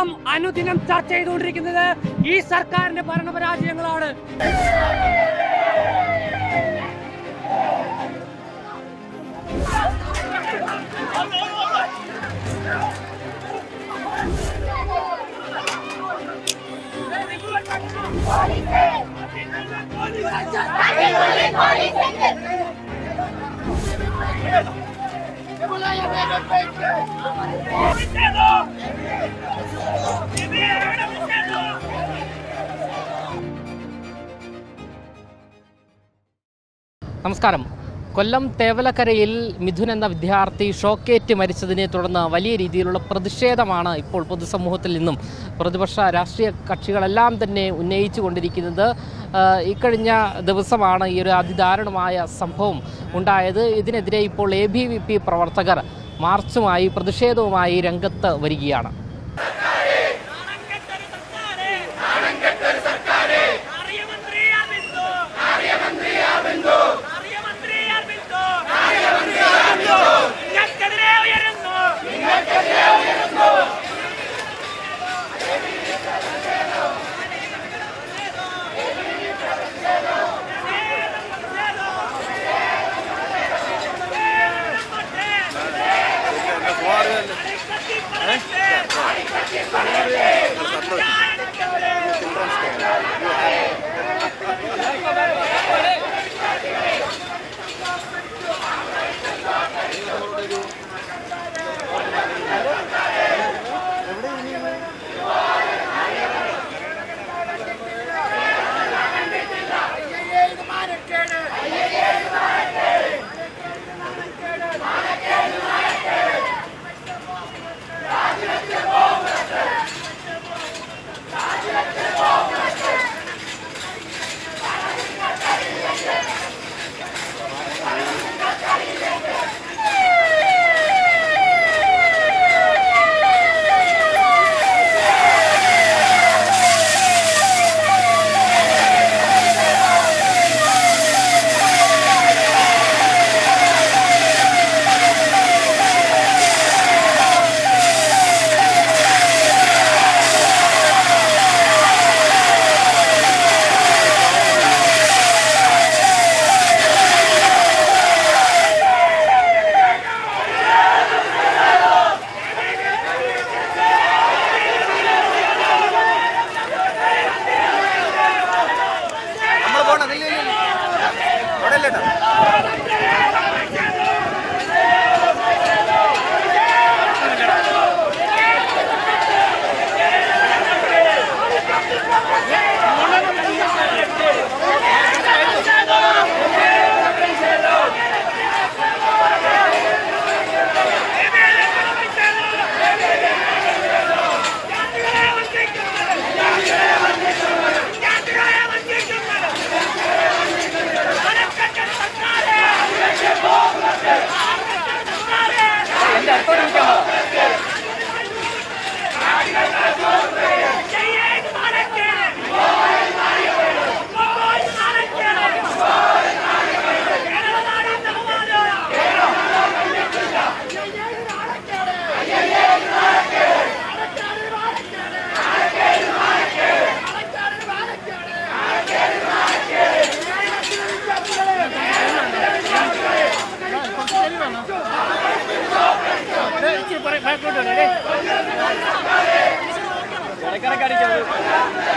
കേരളം അനുദിനം ചർച്ച ചെയ്തുകൊണ്ടിരിക്കുന്നത് ഈ സർക്കാരിന്റെ ഭരണപരാജയങ്ങളാണ്. നമസ്കാരം. കൊല്ലം തേവലക്കരയിൽ മിഥുൻ എന്ന വിദ്യാർത്ഥി ഷോക്കേറ്റ് മരിച്ചതിനെ തുടർന്ന് വലിയ രീതിയിലുള്ള പ്രതിഷേധമാണ് ഇപ്പോൾ പൊതുസമൂഹത്തിൽ നിന്നും പ്രതിപക്ഷ രാഷ്ട്രീയ കക്ഷികളെല്ലാം തന്നെ ഉന്നയിച്ചു കൊണ്ടിരിക്കുന്നത്. ഇക്കഴിഞ്ഞ ദിവസമാണ് ഈ ഒരു അതിദാരുണമായ സംഭവം ഉണ്ടായത്. ഇതിനെതിരെ ഇപ്പോൾ എ പ്രവർത്തകർ മാർച്ചുമായി പ്രതിഷേധവുമായി രംഗത്ത് വരികയാണ്. 감사 합.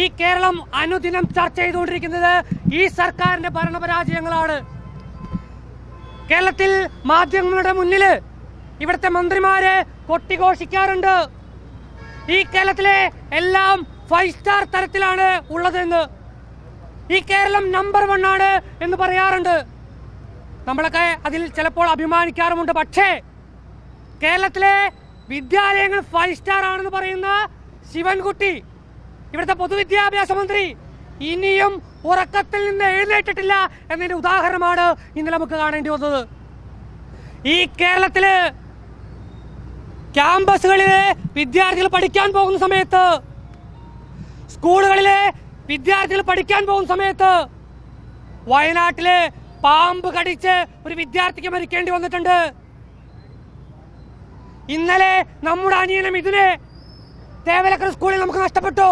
ഈ കേരളം അനുദിനം ചർച്ച ചെയ്തുകൊണ്ടിരിക്കുന്നത് ഈ സർക്കാരിന്റെ ഭരണപരാജയങ്ങളാണ്. കേരളത്തിൽ മാധ്യമങ്ങളുടെ മുന്നിൽ ഇവിടുത്തെ മന്ത്രിമാരെ കൊട്ടിഘോഷിക്കാറുണ്ട്. ഈ കേരളത്തിലെ എല്ലാം ഫൈവ് സ്റ്റാർ തരത്തിലാണ് ഉള്ളതെന്ന്. ഈ കേരളം നമ്പർ വൺ ആണ് എന്ന് പറയാറുണ്ട്. നമ്മളൊക്കെ അതിൽ ചിലപ്പോൾ അഭിമാനിക്കാറുമുണ്ട്. പക്ഷേ കേരളത്തിലെ വിദ്യാലയങ്ങൾ ഫൈവ് സ്റ്റാർ ആണെന്ന് പറയുന്ന ശിവൻകുട്ടി ഇവിടുത്തെ പൊതുവിദ്യാഭ്യാസ മന്ത്രി ഇനിയും ഉറക്കത്തിൽ നിന്ന് എഴുന്നേറ്റിട്ടില്ല എന്നതിന്റെ ഉദാഹരണമാണ് ഇന്നലെ നമുക്ക് കാണേണ്ടി വന്നത്. ഈ കേരളത്തിൽ ക്യാമ്പസുകളിലെ വിദ്യാർത്ഥികൾ പഠിക്കാൻ പോകുന്ന സമയത്ത് സ്കൂളുകളിലെ വിദ്യാർത്ഥികൾ പഠിക്കാൻ പോകുന്ന സമയത്ത് വയനാട്ടിലെ പാമ്പ് കടിച്ച് ഒരു വിദ്യാർത്ഥിക്ക് മരിക്കേണ്ടി വന്നിട്ടുണ്ട്. ഇന്നലെ നമ്മുടെ അനിയനും ഇതിനെ തേവലക്കര സ്കൂളിൽ നമുക്ക് നഷ്ടപ്പെട്ടു.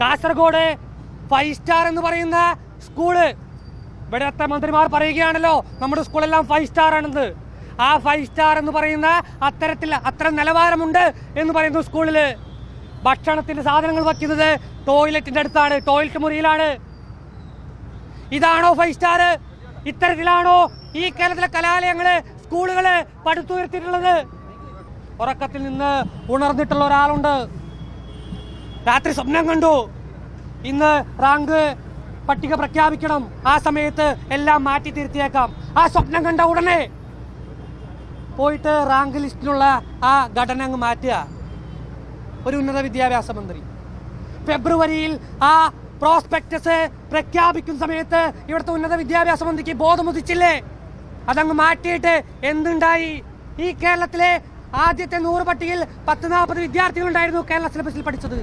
കാസർഗോഡ് ഫൈവ് സ്റ്റാർ എന്ന് പറയുന്ന സ്കൂൾ. ഇവിടുത്തെ മന്ത്രിമാർ പറയുകയാണല്ലോ നമ്മുടെ സ്കൂളെല്ലാം ഫൈവ് സ്റ്റാർ ആണെന്ന്. ആ ഫൈവ് സ്റ്റാർ എന്ന് പറയുന്ന അത്തരത്തിൽ അത്ര നിലവാരമുണ്ട് എന്ന് പറയുന്നു സ്കൂളിൽ. ഭക്ഷണത്തിന്റെ സാധനങ്ങൾ വയ്ക്കുന്നത് ടോയ്ലറ്റിന്റെ അടുത്താണ് ടോയ്ലറ്റ് മുറിയിലാണ്. ഇതാണോ ഫൈവ് സ്റ്റാർ ഇത്തരത്തിലാണോ ഈ കേരളത്തിലെ കലാലയങ്ങൾ സ്കൂളുകൾ പടുത്തുയർത്തിയിട്ടുള്ളത്? ഉറക്കത്തിൽ നിന്ന് ഉണർന്നിട്ടുള്ള ഒരാളുണ്ട്. രാത്രി സ്വപ്നം കണ്ടു. ഇന്ന് റാങ്ക് പട്ടിക പ്രഖ്യാപിക്കണം. ആ സമയത്ത് എല്ലാം മാറ്റി തിരുത്തിയേക്കാം. ആ സ്വപ്നം കണ്ട ഉടനെ പോയിട്ട് റാങ്ക് ലിസ്റ്റിലുള്ള ആ ഘടന അങ്ങ് മാറ്റുക. ഒരു ഉന്നത വിദ്യാഭ്യാസ മന്ത്രി. ഫെബ്രുവരിയിൽ ആ പ്രോസ്പെക്ടസ് പ്രഖ്യാപിക്കുന്ന സമയത്ത് ഇവിടുത്തെ ഉന്നത വിദ്യാഭ്യാസ മന്ത്രിക്ക് ബോധമുദിച്ചില്ലേ? അതങ്ങ് മാറ്റിയിട്ട് എന്തുണ്ടായി? ഈ കേരളത്തിലെ ആദ്യത്തെ നൂറ് പട്ടികയിൽ പത്ത് നാൽപ്പത് വിദ്യാർത്ഥികളുണ്ടായിരുന്നു കേരള സിലബസിൽ പഠിച്ചത്.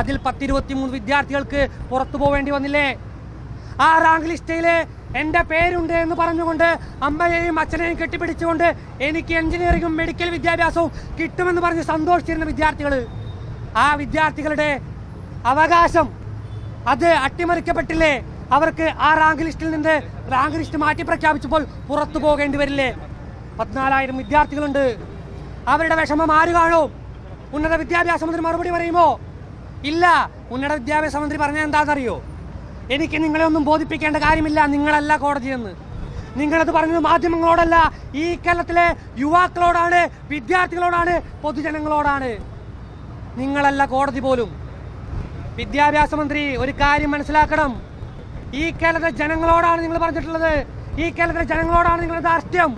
അതിൽ പത്തിരുപത്തി മൂന്ന് വിദ്യാർത്ഥികൾക്ക് പുറത്തു പോവേണ്ടി വന്നില്ലേ? ആ റാങ്ക് ലിസ്റ്റിൽ എന്റെ പേരുണ്ട് എന്ന് പറഞ്ഞുകൊണ്ട് അമ്മയെയും അച്ഛനെയും കെട്ടിപ്പിടിച്ചുകൊണ്ട് എനിക്ക് എഞ്ചിനീയറിംഗും മെഡിക്കൽ വിദ്യാഭ്യാസവും കിട്ടുമെന്ന് പറഞ്ഞ് സന്തോഷിച്ചിരുന്ന വിദ്യാർത്ഥികൾ ആ വിദ്യാർത്ഥികളുടെ അവകാശം അത് അട്ടിമറിക്കപ്പെട്ടില്ലേ? അവർക്ക് ആ റാങ്ക് ലിസ്റ്റിൽ നിന്ന് റാങ്ക് ലിസ്റ്റ് മാറ്റി പ്രഖ്യാപിച്ചപ്പോൾ പുറത്തു പോകേണ്ടി വരില്ലേ? പതിനാലായിരം വിദ്യാർത്ഥികളുണ്ട്. അവരുടെ വിഷമം ആര് കാണും? ഉന്നത വിദ്യാഭ്യാസ മന്ത്രി മറുപടി പറയുമോ? ഇല്ല. ഉന്നത വിദ്യാഭ്യാസ മന്ത്രി പറഞ്ഞാൽ എന്താണെന്നറിയോ? എനിക്ക് നിങ്ങളെ ഒന്നും ബോധിപ്പിക്കേണ്ട കാര്യമില്ല. നിങ്ങളല്ല കോടതിയെന്ന് നിങ്ങളത് പറഞ്ഞത് മാധ്യമങ്ങളോടല്ല. ഈ കേരളത്തിലെ യുവാക്കളോടാണ് വിദ്യാർത്ഥികളോടാണ് പൊതുജനങ്ങളോടാണ്. നിങ്ങളല്ല കോടതി പോലും. വിദ്യാഭ്യാസ മന്ത്രി ഒരു കാര്യം മനസ്സിലാക്കണം. ഈ കേരളത്തിലെ ജനങ്ങളോടാണ് നിങ്ങൾ പറഞ്ഞിട്ടുള്ളത്. ഈ കേരളത്തിലെ ജനങ്ങളോടാണ് നിങ്ങളുടെ ധാർഷ്ട്യം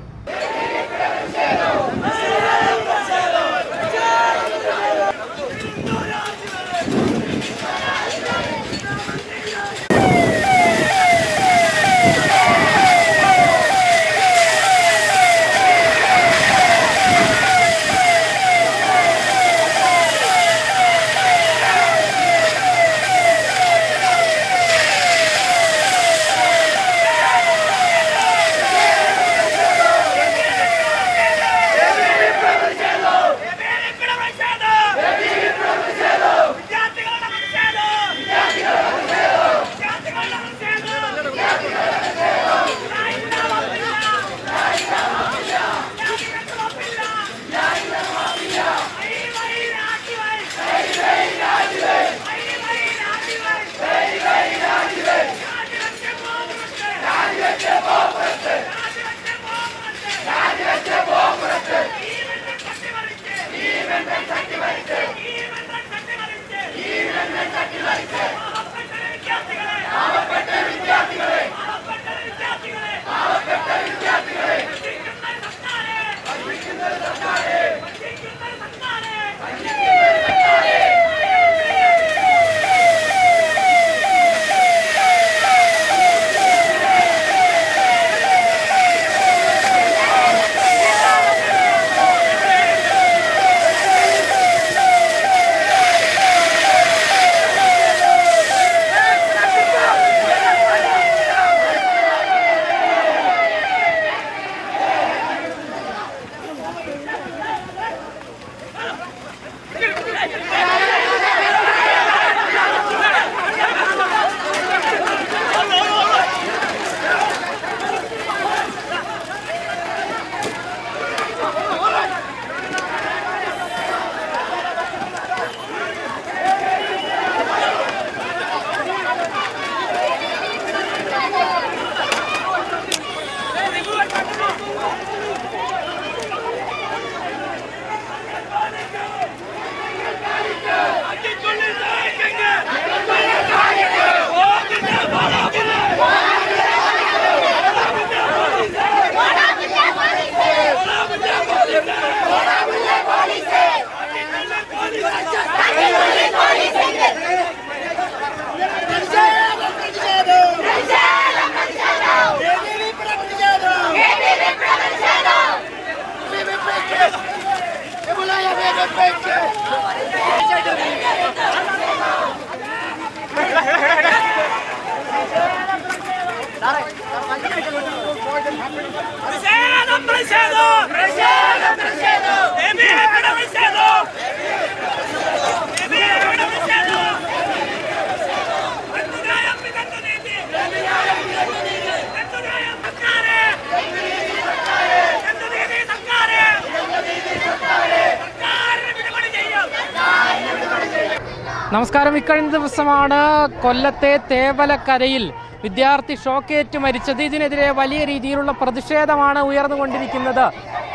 നമസ്കാരം. ഇക്കഴിഞ്ഞ ദിവസമാണ് കൊല്ലത്തെ തേവലക്കരയിൽ വിദ്യാർത്ഥി ഷോക്കേറ്റ് മരിച്ചത്. ഇതിനെതിരെ വലിയ രീതിയിലുള്ള പ്രതിഷേധമാണ് ഉയർന്നുകൊണ്ടിരിക്കുന്നത്.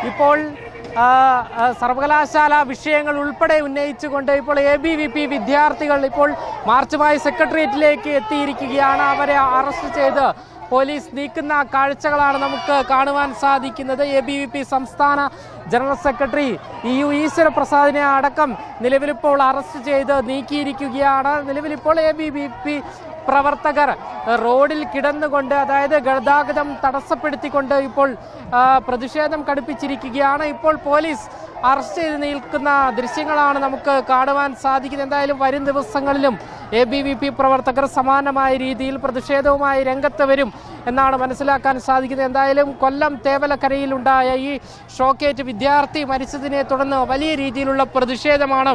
ഇപ്പോൾ സർവകലാശാല വിഷയങ്ങൾ ഉൾപ്പെടെ ഉന്നയിച്ചുകൊണ്ട് ഇപ്പോൾ എ ബി വി പി വിദ്യാർത്ഥികൾ ഇപ്പോൾ മാർച്ചുമായി സെക്രട്ടേറിയറ്റിലേക്ക് എത്തിയിരിക്കുകയാണ്. അവരെ അറസ്റ്റ് ചെയ്ത് പോലീസ് നീക്കുന്ന കാഴ്ചകളാണ് നമുക്ക് കാണുവാൻ സാധിക്കുന്നത്. എ സംസ്ഥാന ജനറൽ സെക്രട്ടറി ഇ യു ഈശ്വരപ്രസാദിനെ അടക്കം നിലവിലിപ്പോൾ അറസ്റ്റ് ചെയ്ത് നീക്കിയിരിക്കുകയാണ്. നിലവിലിപ്പോൾ എ ബി വി പി പ്രവർത്തകർ റോഡിൽ കിടന്നുകൊണ്ട് അതായത് ഗതാഗതം തടസ്സപ്പെടുത്തിക്കൊണ്ട് ഇപ്പോൾ പ്രതിഷേധം കടുപ്പിച്ചിരിക്കുകയാണ്. ഇപ്പോൾ പോലീസ് അറസ്റ്റ് ചെയ്ത് നിൽക്കുന്ന ദൃശ്യങ്ങളാണ് നമുക്ക് കാണുവാൻ സാധിക്കുന്നത്. എന്തായാലും വരും ദിവസങ്ങളിലും എ ബി വി പി പ്രവർത്തകർ സമാനമായ രീതിയിൽ പ്രതിഷേധവുമായി രംഗത്ത് വരും എന്നാണ് മനസ്സിലാക്കാൻ സാധിക്കുന്നത്. എന്തായാലും കൊല്ലം തേവലക്കരയിലുണ്ടായ ഈ ഷോക്കേറ്റ് വിദ്യാർത്ഥി മരിച്ചതിനെ തുടർന്ന് വലിയ രീതിയിലുള്ള പ്രതിഷേധമാണ്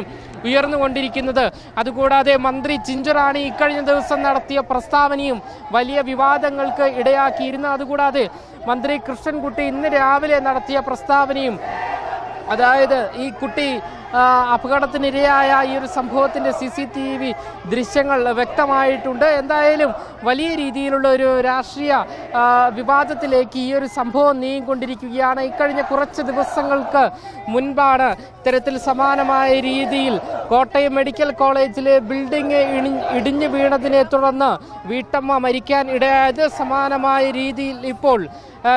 ഉയർന്നുകൊണ്ടിരിക്കുന്നത്. അതുകൂടാതെ മന്ത്രി ചിഞ്ചുറാണി ഇക്കഴിഞ്ഞ ദിവസം നടത്തിയ പ്രസ്താവനയും വലിയ വിവാദങ്ങൾക്ക് ഇടയാക്കിയിരുന്നു. അതുകൂടാതെ മന്ത്രി കൃഷ്ണൻകുട്ടി ഇന്ന് രാവിലെ നടത്തിയ പ്രസ്താവനയും അതായത് ഈ കുട്ടി അപകടത്തിനിരയായ ഈ ഒരു സംഭവത്തിന്റെ സി സി ടി വി ദൃശ്യങ്ങൾ വ്യക്തമായിട്ടുണ്ട്. എന്തായാലും വലിയ രീതിയിലുള്ള ഒരു രാഷ്ട്രീയ വിവാദത്തിലേക്ക് ഈ ഒരു സംഭവം നീങ്ങിക്കൊണ്ടിരിക്കുകയാണ്. ഇക്കഴിഞ്ഞ കുറച്ച് ദിവസങ്ങൾക്ക് മുൻപാണ് ഇത്തരത്തിൽ സമാനമായ രീതിയിൽ കോട്ടയം മെഡിക്കൽ കോളേജിലെ ബിൽഡിംഗ് ഇടിഞ്ഞു വീണതിനെ തുടർന്ന് വീട്ടമ്മ മരിക്കാൻ ഇടയായത് സമാനമായ രീതിയിൽ ഇപ്പോൾ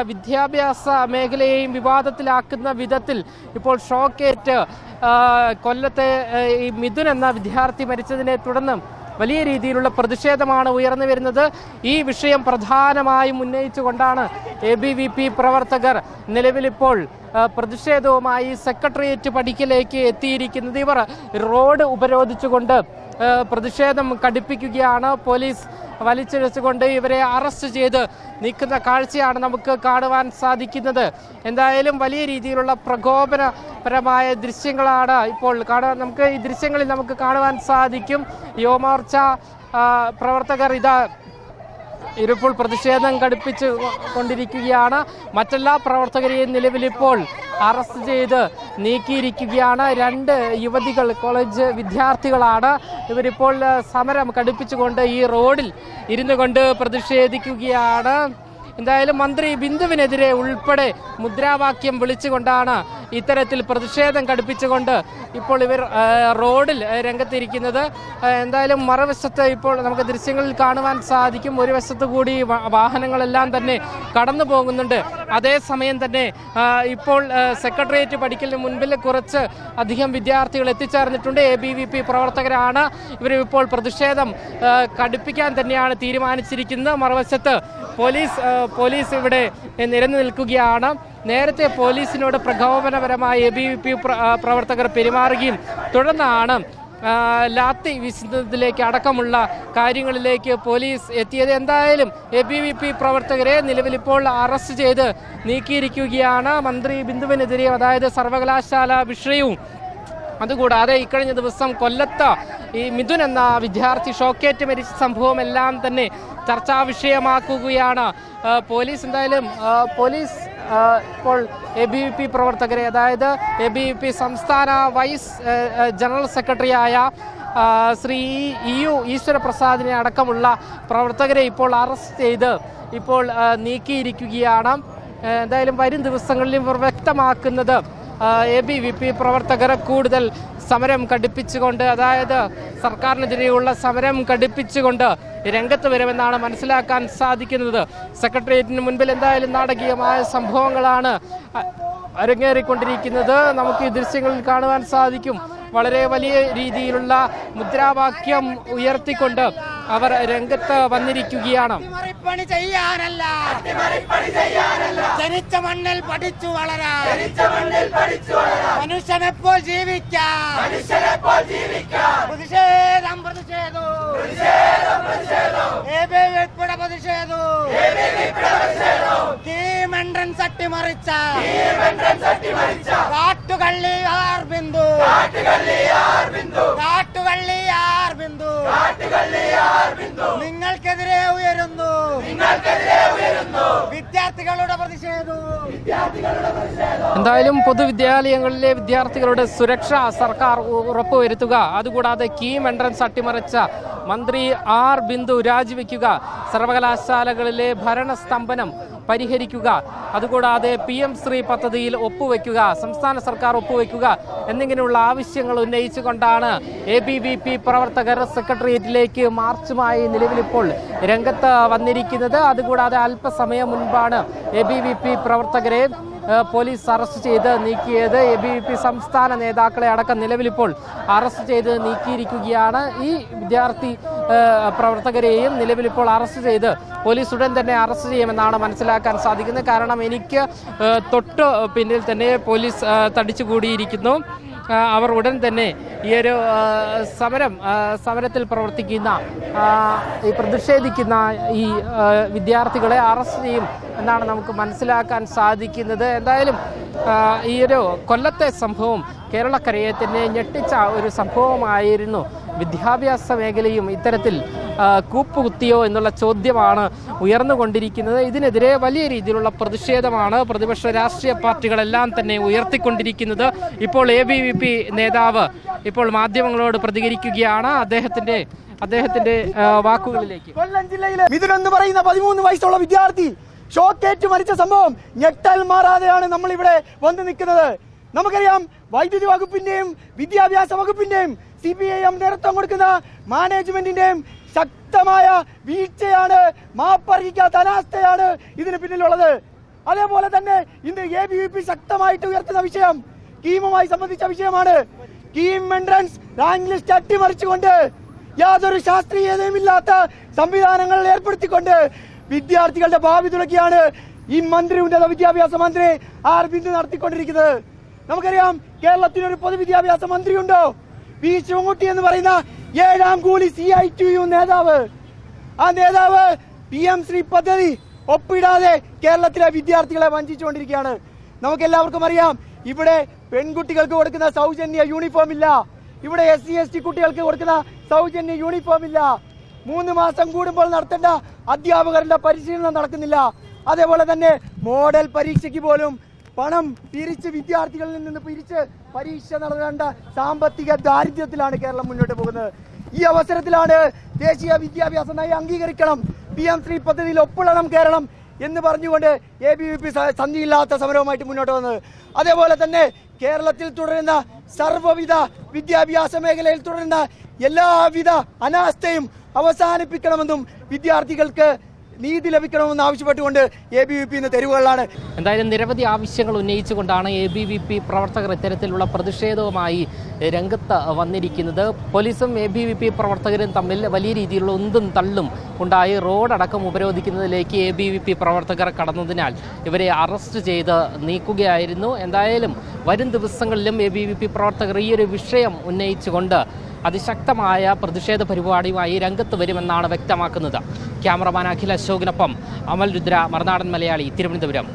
വിദ്യാഭ്യാസ മേഖലയെയും വിവാദത്തിലാക്കുന്ന വിധത്തിൽ ഇപ്പോൾ ഷോക്കേറ്റ് കൊല്ലത്തെ ഈ മിഥുൻ എന്ന വിദ്യാർത്ഥി മരിച്ചതിനെ തുടർന്ന് വലിയ രീതിയിലുള്ള പ്രതിഷേധമാണ് ഉയർന്നു വരുന്നത്. ഈ വിഷയം പ്രധാനമായും ഉന്നയിച്ചുകൊണ്ടാണ് എ ബി വി പി പ്രവർത്തകർ നിലവിലിപ്പോൾ പ്രതിഷേധവുമായി സെക്രട്ടേറിയറ്റ് പടിക്കലേക്ക് എത്തിയിരിക്കുന്നത്. ഇവർ റോഡ് ഉപരോധിച്ചുകൊണ്ട് പ്രതിഷേധം കടുപ്പിക്കുകയാണ്. പോലീസ് വലിച്ചിഴച്ചുകൊണ്ട് ഇവരെ അറസ്റ്റ് ചെയ്ത് നിൽക്കുന്ന കാഴ്ചയാണ് നമുക്ക് കാണുവാൻ സാധിക്കുന്നത്. എന്തായാലും വലിയ രീതിയിലുള്ള പ്രകോപനപരമായ ദൃശ്യങ്ങളാണ് ഇപ്പോൾ കാണാൻ നമുക്ക് ഈ ദൃശ്യങ്ങളിൽ നമുക്ക് കാണുവാൻ സാധിക്കും. യുവമോർച്ച പ്രവർത്തകർ ഇതാ ഇവരിപ്പോൾ പ്രതിഷേധം കടുപ്പിച്ച് കൊണ്ടിരിക്കുകയാണ്. മറ്റെല്ലാ പ്രവർത്തകരെയും നിലവിലിപ്പോൾ അറസ്റ്റ് ചെയ്ത് നീക്കിയിരിക്കുകയാണ്. രണ്ട് യുവതികൾ കോളേജ് വിദ്യാർത്ഥികളാണ്. ഇവരിപ്പോൾ സമരം കടുപ്പിച്ചുകൊണ്ട് ഈ റോഡിൽ ഇരുന്നു കൊണ്ട് പ്രതിഷേധിക്കുകയാണ്. എന്തായാലും മന്ത്രി ബിന്ദുവിനെതിരെ ഉൾപ്പെടെ മുദ്രാവാക്യം വിളിച്ചുകൊണ്ടാണ് ഇത്തരത്തിൽ പ്രതിഷേധം കടുപ്പിച്ചുകൊണ്ട് ഇപ്പോൾ ഇവർ റോഡിൽ രംഗത്തിരിക്കുന്നത്. എന്തായാലും മറുവശത്ത് ഇപ്പോൾ നമുക്ക് ദൃശ്യങ്ങളിൽ കാണുവാൻ സാധിക്കും. ഒരു വശത്ത് കൂടി വാഹനങ്ങളെല്ലാം തന്നെ കടന്നു പോകുന്നുണ്ട്. അതേസമയം തന്നെ ഇപ്പോൾ സെക്രട്ടേറിയറ്റ് പഠിക്കലിന് മുൻപിൽ കുറച്ച് അധികം വിദ്യാർത്ഥികൾ എത്തിച്ചേർന്നിട്ടുണ്ട്. എ ബി വി പി പ്രവർത്തകരാണ്. ഇവരിപ്പോൾ പ്രതിഷേധം കടുപ്പിക്കാൻ തന്നെയാണ് തീരുമാനിച്ചിരിക്കുന്നത്. മറുവശത്ത് പോലീസ് പോലീസ് ഇവിടെ നിരന്നു നിൽക്കുകയാണ്. നേരത്തെ പോലീസിനോട് പ്രകോപനപരമായി എ ബി പി പ്രവർത്തകർ പെരുമാറുകയും തുടർന്നാണ് ലാത്തി വിശുദ്ധത്തിലേക്ക് അടക്കമുള്ള കാര്യങ്ങളിലേക്ക് പോലീസ് എത്തിയത്. എന്തായാലും എ ബി വി പി പ്രവർത്തകരെ നിലവിലിപ്പോൾ അറസ്റ്റ് ചെയ്ത് നീക്കിയിരിക്കുകയാണ്. മന്ത്രി ബിന്ദുവിനെതിരെ അതായത് സർവകലാശാല വിഷയവും അതുകൂടാതെ ഇക്കഴിഞ്ഞ ദിവസം കൊല്ലത്ത് ഈ മിഥുൻ എന്ന വിദ്യാർത്ഥി ഷോക്കേറ്റ് മരിച്ച സംഭവമെല്ലാം തന്നെ ചർച്ചാ വിഷയമാക്കുകയാണ്. പോലീസ് എന്തായാലും പോലീസ് ഇപ്പോൾ എ ബി വി പി പ്രവർത്തകരെ അതായത് എ ബി വി പി സംസ്ഥാന വൈസ് ജനറൽ സെക്രട്ടറിയായ ശ്രീ ഇ യു ഈശ്വരപ്രസാദിനെ അടക്കമുള്ള പ്രവർത്തകരെ ഇപ്പോൾ അറസ്റ്റ് ചെയ്ത് ഇപ്പോൾ നീക്കിയിരിക്കുകയാണ്. എന്തായാലും വരും ദിവസങ്ങളിൽ ഇവർ വ്യക്തമാക്കുന്നത്. എ ബി വി പി പ്രവർത്തകർ കൂടുതൽ സമരം കടുപ്പിച്ചുകൊണ്ട് അതായത് സർക്കാരിനെതിരെയുള്ള സമരം കടുപ്പിച്ചുകൊണ്ട് രംഗത്ത് വരുമെന്നാണ് മനസ്സിലാക്കാൻ സാധിക്കുന്നത്. സെക്രട്ടേറിയറ്റിന് മുൻപിൽ എന്തായാലും നാടകീയമായ സംഭവങ്ങളാണ് അരങ്ങേറിക്കൊണ്ടിരിക്കുന്നത്. നമുക്ക് ഈ ദൃശ്യങ്ങളിൽ കാണുവാൻ സാധിക്കും. വളരെ വലിയ രീതിയിലുള്ള മുദ്രാവാക്യം ഉയർത്തിക്കൊണ്ട് അവർ രംഗത്ത് വന്നിരിക്കുകയാണ്. ചെയ്യാനല്ല. ജനിച്ച മണ്ണിൽ പഠിച്ചു വളരാൻ. മനുഷ്യനെപ്പോൾ ജീവിക്കാം. പ്രതിഷേധം പ്രതിഷേധം. പ്രതിഷേധം കാട്ടുകള്ളി ആർ ബിന്ദു. കാട്ടുകള്ളി ആർ ബിന്ദു. കാട്ടുകള്ളി ആർ ബിന്ദു. നിങ്ങൾക്കെതിരെ ഉയരുന്നു. വിദ്യാർത്ഥികളുടെ പ്രതിഷേധം. എന്തായാലും പൊതുവിദ്യാലയങ്ങളിലെ വിദ്യാർത്ഥികളുടെ സുരക്ഷ സർക്കാർ ഉറപ്പുവരുത്തുക. അതുകൂടാതെ കീം എൻട്രൻസ് അട്ടിമറിച്ച മന്ത്രി ആർ ബിന്ദു രാജിവെക്കുക. സർവകലാശാലകളിലെ ഭരണസ്തംഭനം പരിഹരിക്കുക. അതുകൂടാതെ പി എം ശ്രീ പദ്ധതിയിൽ ഒപ്പുവെക്കുക സംസ്ഥാന സർക്കാർ ഒപ്പുവെക്കുക എന്നിങ്ങനെയുള്ള ആവശ്യങ്ങൾ ഉന്നയിച്ചുകൊണ്ടാണ് എ ബി വി പി പ്രവർത്തകർ സെക്രട്ടേറിയറ്റിലേക്ക് മാർച്ചുമായി നിലവിലിപ്പോൾ രംഗത്ത് വന്നിരിക്കുന്നത്. അതുകൂടാതെ അല്പസമയം മുൻപാണ് എ ബി വി പി പ്രവർത്തകരെ പോലീസ് അറസ്റ്റ് ചെയ്ത് നീക്കിയത് എ ബി പി സംസ്ഥാന നേതാക്കളെ അടക്കം നിലവിലിപ്പോൾ അറസ്റ്റ് ചെയ്ത് നീക്കിയിരിക്കുകയാണ്. ഈ വിദ്യാർത്ഥി പ്രവർത്തകരെയും നിലവിലിപ്പോൾ അറസ്റ്റ് ചെയ്ത് പോലീസ് ഉടൻ തന്നെ അറസ്റ്റ് ചെയ്യുമെന്നാണ് മനസ്സിലാക്കാൻ സാധിക്കുന്നത്. കാരണം എനിക്ക് തൊട്ട് പിന്നിൽ തന്നെ പോലീസ് തടിച്ചുകൂടിയിരിക്കുന്നു. അവർ ഉടൻ തന്നെ ഈ ഒരു സമരം സമരത്തിൽ പ്രവർത്തിക്കുന്ന ഈ പ്രതിഷേധിക്കുന്ന ഈ വിദ്യാർത്ഥികളെ അറസ്റ്റ് ചെയ്യും എന്നാണ് നമുക്ക് മനസ്സിലാക്കാൻ സാധിക്കുന്നത്. എന്തായാലും ഈ ഒരു കൊല്ലത്തെ സംഭവം കേരളക്കരയെ തന്നെ ഞെട്ടിച്ച ഒരു സംഭവമായിരുന്നു. വിദ്യാഭ്യാസ മേഖലയും ഇത്തരത്തിൽ കൂപ്പുകുത്തിയോ എന്നുള്ള ചോദ്യമാണ് ഉയർന്നുകൊണ്ടിരിക്കുന്നത്. ഇതിനെതിരെ വലിയ രീതിയിലുള്ള പ്രതിഷേധമാണ് പ്രതിപക്ഷ രാഷ്ട്രീയ പാർട്ടികളെല്ലാം തന്നെ ഉയർത്തിക്കൊണ്ടിരിക്കുന്നത്. ഇപ്പോൾ എ ബി വി പി നേതാവ് ഇപ്പോൾ മാധ്യമങ്ങളോട് പ്രതികരിക്കുകയാണ്. അദ്ദേഹത്തിന്റെ അദ്ദേഹത്തിന്റെ വാക്കുകളിലേക്ക്. കൊല്ലം ജില്ലയിലെ മിഥുൻ എന്ന് പറയുന്ന പതിമൂന്ന് വയസ്സുള്ള വിദ്യാർത്ഥി ഷോക്കേറ്റ് മരിച്ച സംഭവം ഞെട്ടൽ മാറാതെയാണ് നമ്മൾ ഇവിടെ വന്ന് നിൽക്കുന്നത്. നമുക്കറിയാം വൈദ്യുതി വകുപ്പിന്റെയും വിദ്യാഭ്യാസ വകുപ്പിന്റെയും സി പി ഐ എം നേതൃത്വം കൊടുക്കുന്ന മാനേജ്മെന്റിന്റെയും ശക്തമായ വീഴ്ചയാണ് മാപ്പറിയിക്കാത്ത അനാസ്ഥയാണ് ഇതിന് പിന്നിലുള്ളത്. അതേപോലെ തന്നെ ഇന്ന് എ ബി വി പി ശക്തമായിട്ട് ഉയർത്തുന്ന വിഷയം കീമുമായി സംബന്ധിച്ച വിഷയമാണ്. കീം എൻട്രൻസ് റാങ്ക് ലിസ്റ്റ് അട്ടിമറിച്ചുകൊണ്ട് യാതൊരു ശാസ്ത്രീയതയുമില്ലാത്ത സംവിധാനങ്ങൾ ഏർപ്പെടുത്തിക്കൊണ്ട് വിദ്യാർത്ഥികളുടെ ഭാവി തുടക്കിയാണ് ഈ മന്ത്രി ഉന്നത വിദ്യാഭ്യാസ മന്ത്രി ആർ ബിന്ദു നടത്തിക്കൊണ്ടിരിക്കുന്നത്. നമുക്കറിയാം കേരളത്തിനൊരു പൊതുവിദ്യാഭ്യാസ മന്ത്രിയുണ്ടോ? വി ശിവൻകുട്ടി എന്ന് പറയുന്ന ഏഴാം കൂലി സി ഐ ടി യു നേതാവ്. ആ നേതാവ് പി എം ശ്രീ പദ്ധതി ഒപ്പിടാതെ കേരളത്തിലെ വിദ്യാർത്ഥികളെ വഞ്ചിച്ചുകൊണ്ടിരിക്കുകയാണ്. നമുക്ക് എല്ലാവർക്കും അറിയാം ഇവിടെ പെൺകുട്ടികൾക്ക് കൊടുക്കുന്ന സൗജന്യ യൂണിഫോം ഇല്ല. ഇവിടെ എസ് സി എസ് ടി കുട്ടികൾക്ക് കൊടുക്കുന്ന സൗജന്യ യൂണിഫോം ഇല്ല. മൂന്ന് മാസം കൂടുമ്പോൾ നടത്തേണ്ട അധ്യാപകരുടെ പരിശീലനം നടക്കുന്നില്ല. അതേപോലെ തന്നെ മോഡൽ പരീക്ഷയ്ക്ക് പോലും പണം പിരിച്ച് വിദ്യാർത്ഥികളിൽ നിന്ന് പിരിച്ച് പരീക്ഷ നടത്തേണ്ട സാമ്പത്തിക ദാരിദ്ര്യത്തിലാണ് കേരളം മുന്നോട്ട് പോകുന്നത്. ഈ അവസരത്തിലാണ് ദേശീയ വിദ്യാഭ്യാസ നയം അംഗീകരിക്കണം. പി എം ശ്രീ പദ്ധതിയിൽ ഒപ്പിടണം കേരളം എന്ന് പറഞ്ഞുകൊണ്ട് എ ബി വി പി സന്ധിയില്ലാത്ത സമരവുമായിട്ട് മുന്നോട്ട് വന്നത്. അതേപോലെ തന്നെ കേരളത്തിൽ തുടരുന്ന സർവവിധ വിദ്യാഭ്യാസ മേഖലയിൽ തുടരുന്ന എല്ലാവിധ അനാസ്ഥയും അവസാനിപ്പിക്കണമെന്നും വിദ്യാർത്ഥികൾക്ക് നീതി ലഭിക്കണമെന്ന് ആവശ്യപ്പെട്ടുകൊണ്ട് എ ബി വി പി ഇന്ന് തെരുവുകളിലാണ്. എന്തായാലും നിരവധി ആവശ്യങ്ങൾ ഉന്നയിച്ചുകൊണ്ടാണ് എ ബി വി പി പ്രവർത്തകർ ഇത്തരത്തിലുള്ള പ്രതിഷേധവുമായി രംഗത്ത് വന്നിരിക്കുന്നത്. പോലീസും എ ബി വി പി പ്രവർത്തകരും തമ്മിൽ വലിയ രീതിയിലുള്ള ഉന്തും തള്ളും ഉണ്ടായി. റോഡടക്കം ഉപരോധിക്കുന്നതിലേക്ക് എ ബി വി പി പ്രവർത്തകർ കടന്നതിനാൽ ഇവരെ അറസ്റ്റ് ചെയ്ത് നീക്കുകയായിരുന്നു. എന്തായാലും വരും ദിവസങ്ങളിലും എ ബി വി പി പ്രവർത്തകർ ഈയൊരു വിഷയം ഉന്നയിച്ചുകൊണ്ട് അതിശക്തമായ പ്രതിഷേധ പരിപാടിയുമായി രംഗത്ത് വരുമെന്നാണ് വ്യക്തമാക്കുന്നത്. ക്യാമറമാൻ അഖിൽ അശോകിനൊപ്പം അമൽ രുദ്ര മറുനാടൻ മലയാളി തിരുവനന്തപുരം.